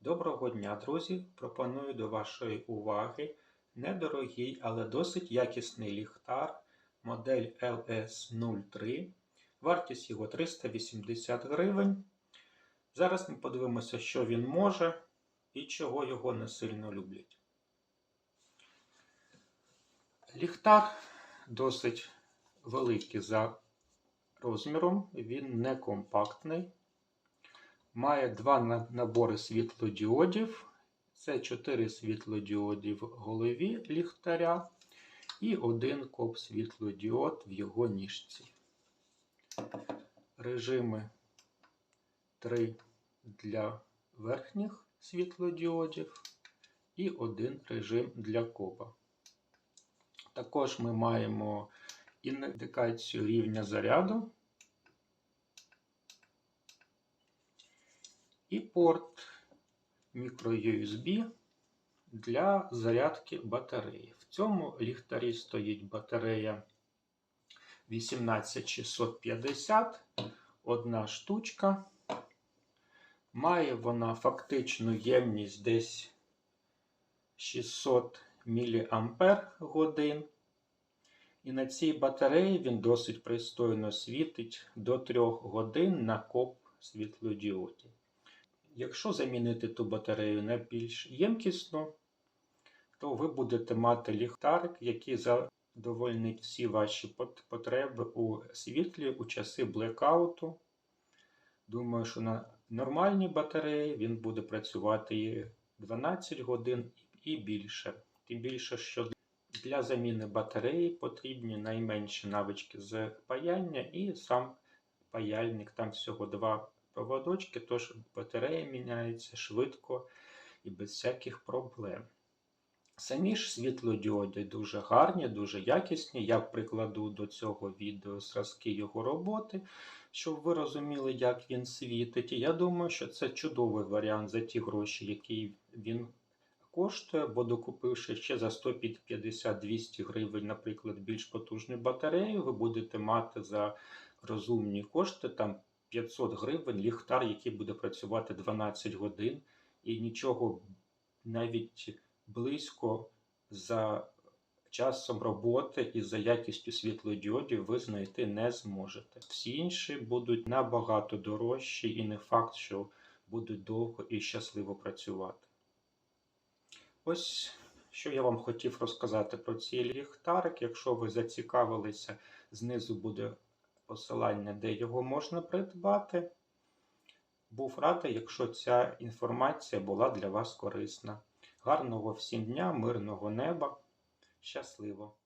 Доброго дня, друзі! Пропоную до вашої уваги недорогий, але досить якісний ліхтар модель LS03. Вартість його 380 гривень. Зараз ми подивимося, що він може і чого його не сильно люблять. Ліхтар досить великий за розміром, він не компактний. Має два набори світлодіодів. Це 4 світлодіоди в голові ліхтаря і один коп світлодіод в його ніжці. Режими 3 для верхніх світлодіодів і один режим для копа. Також ми маємо індикацію рівня заряду і порт microUSB для зарядки батареї. В цьому ліхтарі стоїть батарея 18650, одна штучка. Має вона фактичну ємність десь 600 мАч. І на цій батареї він досить пристойно світить до 3 годин на коп світлодіодів. Якщо замінити ту батарею на більш ємкісну, то ви будете мати ліхтарик, який задовольнить всі ваші потреби у світлі у часи блекауту. Думаю, що на нормальній батареї він буде працювати 12 годин і більше. Тим більше, що для заміни батареї потрібні найменші навички з паяння і сам паяльник. Там всього два проводочки, тож батарея міняється швидко і без всяких проблем. Самі ж світлодіоди дуже гарні, дуже якісні. Я прикладу до цього відео зразки його роботи, щоб ви розуміли, як він світить. І я думаю, що це чудовий варіант за ті гроші, які він коштує, бо докупивши ще за 150-200 гривень, наприклад, більш потужну батарею, ви будете мати за розумні кошти там 500 гривень ліхтар, який буде працювати 12 годин, і нічого навіть близько за часом роботи і за якістю світлодіодів ви знайти не зможете. Всі інші будуть набагато дорожчі, і не факт, що будуть довго і щасливо працювати. Ось що я вам хотів розказати про цей ліхтарик. Якщо ви зацікавилися, знизу буде посилання, де його можна придбати. Був радий, якщо ця інформація була для вас корисна. Гарного всім дня, мирного неба. Щасливо!